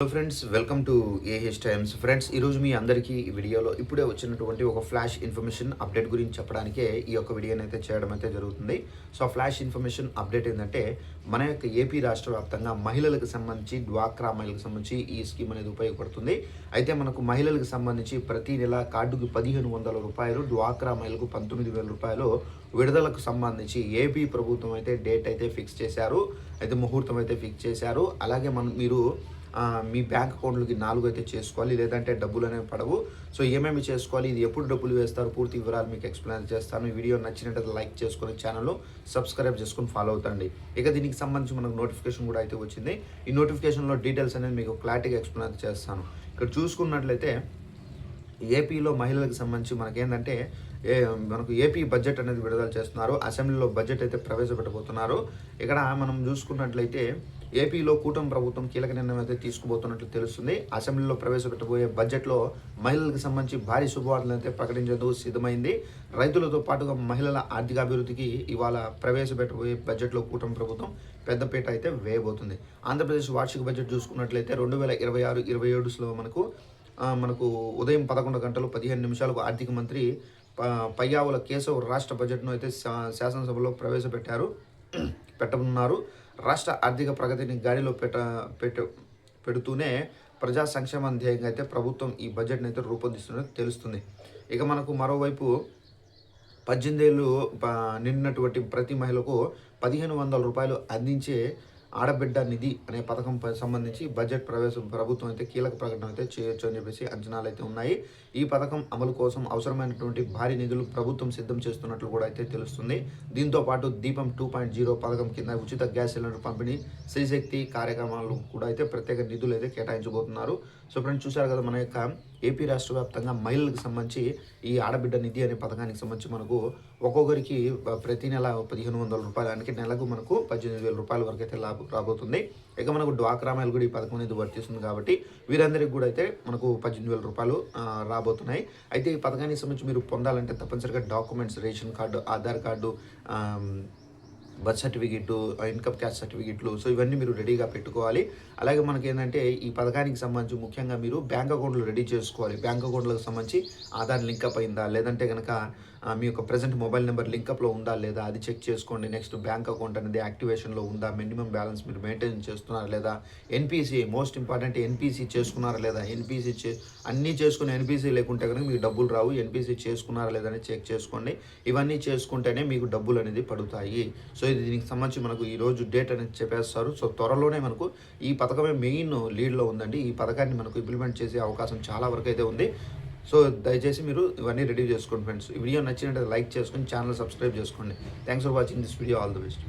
Hello friends welcome to AH times friends ఈరోజు మీ అందరికీ ఈ వీడియోలో ఇప్పుడే వచ్చినటువంటి ఒక ఫ్లాష్ ఇన్ఫర్మేషన్ అప్డేట్ గురించి చెప్పడానికే ఈ యొక్క వీడియోని అయితే చేయడం అయితే జరుగుతుంది. సో ఆ ఫ్లాష్ ఇన్ఫర్మేషన్ అప్డేట్ ఏంటంటే మన యొక్క ఏపీ రాష్ట్ర వ్యాప్తంగా మహిళలకు సంబంధించి డ్వాక్రా మహిళలకు సంబంధించి ఈ స్కీమ్ అనేది ఉపయోగపడుతుంది. అయితే మనకు మహిళలకు సంబంధించి ప్రతి నెల కార్డుకు పదిహేను వందల రూపాయలు డ్వాక్రా మహిళలకు పంతొమ్మిది వేల రూపాయలు విడుదలకు సంబంధించి ఏపీ ప్రభుత్వం అయితే డేట్ అయితే ఫిక్స్ చేశారు. అయితే ముహూర్తం అయితే ఫిక్స్ చేశారు. అలాగే మనం మీరు మీ బ్యాంక్ అకౌంట్లకి నాలుగు అయితే చేసుకోవాలి లేదంటే డబ్బులు అనేవి పడవు. సో ఏమేమి చేసుకోవాలి ఇది ఎప్పుడు డబ్బులు వేస్తారు పూర్తి వివరాలు మీకు ఎక్స్ప్లెయిన్ చేస్తాను. ఈ వీడియో నచ్చినట్టు లైక్ చేసుకొని ఛానల్ సబ్స్క్రైబ్ చేసుకొని ఫాలో అవుతండి. ఇక దీనికి సంబంధించి మనకు నోటిఫికేషన్ కూడా అయితే వచ్చింది. ఈ నోటిఫికేషన్లో డీటెయిల్స్ అనేది మీకు క్లారిటీగా ఎక్స్ప్లెయిన్ చేస్తాను. ఇక్కడ చూసుకున్నట్లయితే ఏపీలో మహిళలకు సంబంధించి మనకేంటంటే ఏ మనకు ఏపీ బడ్జెట్ అనేది విడుదల చేస్తున్నారు. అసెంబ్లీలో బడ్జెట్ అయితే ప్రవేశపెట్టబోతున్నారు. ఇక్కడ మనం చూసుకున్నట్లయితే ఏపీలో కూటమి ప్రభుత్వం కీలక నిర్ణయం అయితే తీసుకుపోతున్నట్లు తెలుస్తుంది. అసెంబ్లీలో ప్రవేశపెట్టబోయే బడ్జెట్లో మహిళలకు సంబంధించి భారీ శుభవార్తలు అయితే ప్రకటించేందుకు సిద్ధమైంది. రైతులతో పాటుగా మహిళల ఆర్థికాభివృద్ధికి ఇవాళ ప్రవేశపెట్టబోయే బడ్జెట్లో కూటమి ప్రభుత్వం పెద్దపీట అయితే వేయబోతుంది. ఆంధ్రప్రదేశ్ వార్షిక బడ్జెట్ చూసుకున్నట్లయితే రెండు వేల ఇరవై ఆరు ఇరవై ఏడులో మనకు మనకు ఉదయం పదకొండు గంటలు పదిహేను నిమిషాలకు ఆర్థిక మంత్రి పయ్యావుల కేశవ్ రాష్ట్ర బడ్జెట్ను అయితే శా- శాసనసభలో ప్రవేశపెట్టారు. పెట్టనున్నారు. రాష్ట్ర ఆర్థిక ప్రగతిని గాడిలో పెట్ట పెట్ట పెడుతూనే ప్రజా సంక్షేమ ధ్యేయంగా అయితే ప్రభుత్వం ఈ బడ్జెట్ని అయితే రూపొందిస్తున్నట్టు తెలుస్తుంది. ఇక మనకు మరోవైపు పద్దెనిమిది ఏళ్ళు నిండినటువంటి ప్రతి మహిళకు పదిహేను వందల రూపాయలు అందించే ఆడబిడ్డ నిధి అనే పథకం సంబంధించి బడ్జెట్ ప్రవేశం ప్రభుత్వం అయితే కీలక ప్రకటన అయితే చేయొచ్చు అని చెప్పేసి అంచనాలు అయితే ఉన్నాయి. ఈ పథకం అమలు కోసం అవసరమైనటువంటి భారీ నిధులు ప్రభుత్వం సిద్ధం చేస్తున్నట్లు కూడా అయితే తెలుస్తుంది. దీంతో పాటు దీపం టూ పాయింట్ జీరో పథకం కింద ఉచిత గ్యాస్ సిలిండర్ పంపిణీ శ్రీశక్తి కార్యక్రమాలు కూడా అయితే ప్రత్యేక నిధులు అయితే కేటాయించబోతున్నారు. సో ఫ్రెండ్స్ చూశారు కదా మన యొక్క ఏపీ రాష్ట్ర వ్యాప్తంగా మహిళలకు సంబంధించి ఈ ఆడబిడ్డ నిధి అనే పథకానికి సంబంధించి మనకు ఒక్కొక్కరికి ప్రతి నెల పదిహేను వందల రూపాయలు అంటే నెలకు మనకు పద్దెనిమిది వేల రూపాయల వరకు అయితే లాభ రాబోతుంది. ఇక మనకు డ్వాక్రా మహిళలు కూడా ఈ పథకం అనేది వర్తిస్తుంది కాబట్టి వీరందరికీ కూడా అయితే మనకు పద్దెనిమిది వేల రూపాయలు రాబోతున్నాయి. అయితే ఈ పథకానికి సంబంధించి మీరు పొందాలంటే తప్పనిసరిగా documents ration card Aadhaar card birth certificate income caste సర్టిఫికెట్లు సో ఇవన్నీ మీరు రెడీగా పెట్టుకోవాలి. అలాగే మనకి ఏంటంటే ఈ పథకానికి సంబంధించి ముఖ్యంగా మీరు బ్యాంక్ అకౌంట్లు రెడీ చేసుకోవాలి. బ్యాంక్ అకౌంట్లకు సంబంధించి ఆధార్ లింకప్ అయిందా? లేదంటే కనుక మీ యొక్క ప్రజెంట్ మొబైల్ నెంబర్ లింకప్లో ఉందా లేదా? అది చెక్ చేసుకోండి. నెక్స్ట్ బ్యాంక్ అకౌంట్ అనేది యాక్టివేషన్లో ఉందా? మినిమం బ్యాలెన్స్ మీరు మెయింటైన్ చేస్తున్నారా లేదా? ఎన్పిసి మోస్ట్ ఇంపార్టెంట్ ఎన్పిసి చేసుకున్నారా లేదా? ఎన్పిసి చే అన్నీ చేసుకుని ఎన్పిసి లేకుంటే కనుక మీకు డబ్బులు రావు. ఎన్పిసి చేసుకున్నారా లేదా అని చెక్ చేసుకోండి. ఇవన్నీ చేసుకుంటేనే మీకు డబ్బులు అనేది పడుతాయి. సో ఇది దీనికి సంబంధించి మనకు ఈ రోజు డేట్ అనేది చెప్పేస్తారు. సో త్వరలోనే మనకు ఈ పథకమే మెయిన్ లీడ్లో ఉందండి. ఈ పథకాన్ని మనకు ఇంప్లిమెంట్ చేసే అవకాశం చాలా వరకు అయితే ఉంది. సో దయచేసి మీరు ఇవన్నీ రెడీ చేసుకోండి ఫ్రెండ్స్ ఈ వీడియో నచ్చినట్టు లైక్ చేసుకొని ఛానల్ సబ్స్క్రైబ్ చేసుకోండి. Thanks for watching this video all the best